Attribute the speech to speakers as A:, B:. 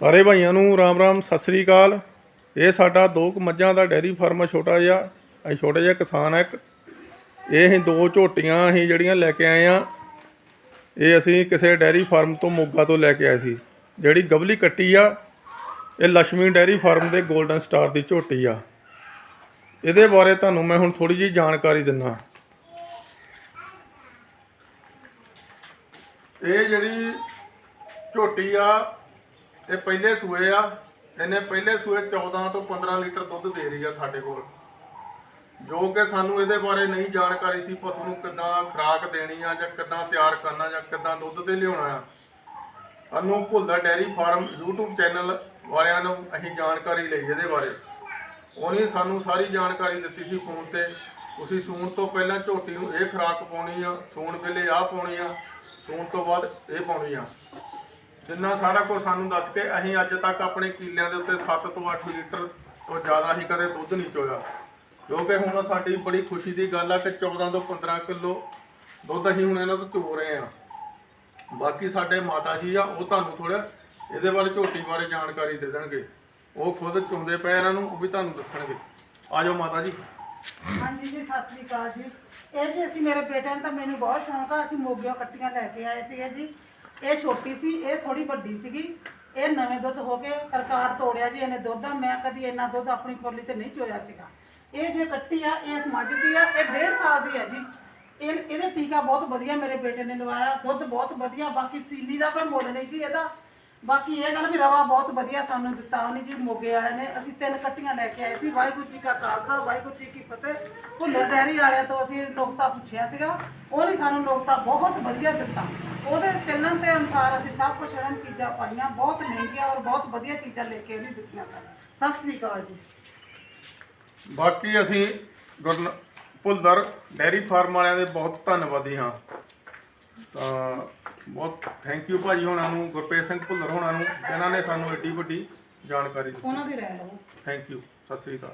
A: ਸਾਰੇ ਭਾਈਆਂ ਨੂੰ ਰਾਮ ਰਾਮ, ਸਤਿ ਸ੍ਰੀ ਅਕਾਲ। ਇਹ ਸਾਡਾ ਦੋ ਕੁ ਮੱਝਾਂ ਦਾ ਡੈਰੀ ਫਾਰਮ ਛੋਟਾ ਜਿਹਾ। ਅਸੀਂ ਛੋਟਾ ਜਿਹਾ ਕਿਸਾਨ ਆ ਇੱਕ। ਇਹ ਅਸੀਂ ਦੋ ਝੋਟੀਆਂ ਅਸੀਂ ਜਿਹੜੀਆਂ ਲੈ ਕੇ ਆਏ ਆ। ਇਹ ਅਸੀਂ ਕਿਸੇ ਡੈਰੀ ਫਾਰਮ ਤੋਂ ਮੋਗਾ ਤੋਂ ਲੈ ਕੇ ਆਏ ਸੀ। ਜਿਹੜੀ ਗਬਲੀ ਕੱਟੀ ਆ, ਇਹ ਲక్ష్ਮੀ ਡੈਰੀ ਫਾਰਮ ਦੇ 골ਡਨ ਸਟਾਰ ਦੀ ਝੋਟੀ ਆ। ਇਹਦੇ ਬਾਰੇ ਤੁਹਾਨੂੰ ਮੈਂ ਹੁਣ ਥੋੜੀ ਜੀ ਜਾਣਕਾਰੀ ਦਿੰਨਾ। ਇਹ ਜਿਹੜੀ ਝੋਟੀ ਆ ਇਹ ਪਹਿਲੇ ਸੂਏ ਆ, ਇਹਨੇ ਪਹਿਲੇ ਸੂਏ 14 ਤੋਂ 15 ਲੀਟਰ ਦੁੱਧ ਦੇ ਰਹੀ ਆ ਸਾਡੇ ਕੋਲ। ਜੋ ਕਿ ਸਾਨੂੰ ਇਹਦੇ ਬਾਰੇ ਨਹੀਂ ਜਾਣਕਾਰੀ ਸੀ, ਪਸ਼ੂ ਨੂੰ ਕਿੱਦਾਂ ਖੁਰਾਕ ਦੇਣੀ ਆ ਜਾਂ ਕਿੱਦਾਂ ਤਿਆਰ ਕਰਨਾ ਜਾਂ ਕਿੱਦਾਂ ਦੁੱਧ ਤੇ ਲਿਆਉਣਾ ਆ। ਸਾਨੂੰ ਭੁੱਲਦਾ ਡੈਰੀ ਫਾਰਮ YouTube ਚੈਨਲ ਵਾਲਿਆਂ ਨੂੰ ਅਸੀਂ ਜਾਣਕਾਰੀ ਲਈ ਇਹਦੇ ਬਾਰੇ। ਉਹਨੇ ਸਾਨੂੰ ਸਾਰੀ ਜਾਣਕਾਰੀ ਦਿੱਤੀ ਸੀ ਫੋਨ ਤੇ। ਤੁਸੀਂ ਸੂਣ ਤੋਂ ਪਹਿਲਾਂ ਝੋਟੀ ਨੂੰ ਇਹ ਖੁਰਾਕ ਪਾਉਣੀ ਆ, ਸੂਣ ਵੇਲੇ ਆਹ ਪਾਉਣੀ ਆ, ਸੂਣ ਤੋਂ ਬਾਅਦ ਇਹ ਪਾਉਣੀ ਆ। ਜਿੰਨਾ ਸਾਰਾ ਕੁਝ ਸਾਨੂੰ ਦੱਸ ਕੇ ਅਸੀਂ ਅੱਜ ਤੱਕ ਆਪਣੇ ਕੀਲਿਆਂ ਦੇ ਉੱਤੇ 7 ਤੋਂ 8 ਲੀਟਰ ਤੋਂ ਜ਼ਿਆਦਾ ਹੀ ਕਦੇ ਦੁੱਧ ਨਹੀਂ ਚੋਇਆ। ਜੋ ਕਿ ਹੁਣ ਸਾਡੀ ਬੜੀ ਖੁਸ਼ੀ ਦੀ ਗੱਲ ਆ ਕਿ 14 ਤੋਂ 15 ਕਿਲੋ ਦੁੱਧ ਅਸੀਂ ਹੁਣ ਇਹਨਾਂ ਤੋਂ ਚੋ ਰਹੇ ਆ ਬਾਕੀ ਸਾਡੇ ਮਾਤਾ ਜੀ ਆ, ਉਹ ਤੁਹਾਨੂੰ ਥੋੜਾ ਇਹਦੇ ਬਾਰੇ ਝੋਟੀ ਬਾਰੇ ਜਾਣਕਾਰੀ ਦੇ ਦੇਣਗੇ। ਉਹ ਖੁਦ ਚੁੰਦੇ ਪਏ ਇਹਨਾਂ ਨੂੰ, ਉਹ ਵੀ ਤੁਹਾਨੂੰ ਦੱਸਣਗੇ। ਆ ਜਾਓ ਮਾਤਾ ਜੀ।
B: ਹਾਂਜੀ ਜੀ, ਸਤਿ ਸ੍ਰੀ ਅਕਾਲ ਜੀ। ਇਹ ਜੀ, ਅਸੀਂ ਮੇਰੇ ਬੇਟੇ ਨੂੰ ਤਾਂ ਮੈਨੂੰ ਬਹੁਤ ਸ਼ੌਂਕ ਆ, ਅਸੀਂ ਮੋਗਿਓ ਕੱਟੀਆਂ ਲੈ ਕੇ ਆਏ ਸੀਗੇ ਜੀ। ਇਹ ਛੋਟੀ ਸੀ, ਇਹ ਥੋੜੀ ਵੱਡੀ ਸੀਗੀ। ਇਹ ਨਵੇਂ ਦੁੱਧ ਹੋ ਕੇ ਰਿਕਾਰਡ ਤੋੜਿਆ ਜੀ ਇਹਨੇ ਦੁੱਧ ਦਾ। ਮੈਂ ਕਦੀ ਇੰਨਾ ਦੁੱਧ ਆਪਣੀ ਖੋਲੀ ਤੇ ਨਹੀਂ ਚੋਇਆ ਸੀਗਾ। ਇਹ ਜੇ ਕੱਟੀ ਆ ਇਸ ਮੱਝ ਦੀ ਆ, ਇਹ 1.5 ਸਾਲ ਦੀ ਆ ਜੀ। ਇਹ, ਇਹਦੇ ਟੀਕਾ ਬਹੁਤ ਵਧੀਆ ਮੇਰੇ ਬੇਟੇ ਨੇ ਲਵਾਇਆ। ਦੁੱਧ ਬਹੁਤ ਵਧੀਆ, ਬਾਕੀ ਸੀਲੀ ਦਾ ਕੋਈ ਮੁੱਲ ਨਹੀਂ ਜੀ ਇਹਦਾ। ਬਾਕੀ ਇਹ ਗੱਲ ਵੀ ਰਵਾ ਬਹੁਤ ਵਧੀਆ ਸਾਨੂੰ ਦਿੱਤਾ, ਉਹਨੇ ਜੀ ਮੋਗੇ ਵਾਲਿਆਂ ਨੇ। ਅਸੀਂ ਤਿੰਨ ਕੱਟੀਆਂ ਲੈ ਕੇ ਆਏ ਸੀ, ਵਾਹਿਗੁਰੂ ਜੀ ਕਾ ਖਾਲਸਾ, ਵਾਹਿਗੁਰੂ ਜੀ ਕੀ ਫਤਿਹ। ਭੁੱਲਰ ਡੈਰੀ ਵਾਲਿਆਂ ਤੋਂ ਅਸੀਂ ਨੁਕਤਾ ਪੁੱਛਿਆ ਸੀਗਾ, ਉਹਨੇ ਸਾਨੂੰ ਨੁਕਤਾ ਬਹੁਤ ਵਧੀਆ ਦਿੱਤਾ। ਉਹਦੇ ਚੱਲਣ ਦੇ ਅਨੁਸਾਰ ਅਸੀਂ ਸਭ ਕੁਝ ਇਹਨਾਂ ਚੀਜ਼ਾਂ ਪਾਈਆਂ, ਬਹੁਤ ਮਹਿੰਗੀਆਂ ਔਰ ਬਹੁਤ ਵਧੀਆ ਚੀਜ਼ਾਂ ਲੈ ਕੇ ਇਹਨੇ ਦਿੱਤੀਆਂ ਸਾਨੂੰ। ਸਤਿ ਸ੍ਰੀ ਅਕਾਲ ਜੀ।
A: ਬਾਕੀ ਅਸੀਂ ਗੁਰਨ ਭੁੱਲਰ ਡੈਰੀ ਫਾਰਮ ਵਾਲਿਆਂ ਦੇ ਬਹੁਤ ਧੰਨਵਾਦੀ ਹਾਂ। ਤਾਂ ਬਹੁਤ ਥੈਂਕ ਯੂ ਭਾਜੀ ਹੋਣਾ ਨੂੰ ਗੁਰਪ੍ਰੀਤ ਸਿੰਘ ਭੁੱਲਰ ਹੋਣਾ ਨੂੰ ਜਿਨ੍ਹਾਂ ਨੇ ਸਾਨੂੰ ਏਡੀ ਵੱਡੀ ਜਾਣਕਾਰੀ ਦਿੱਤੀ।
B: ਉਹਨਾਂ ਦੀ ਰਹਿ ਲਓ
A: thank you Sat Sri Akal.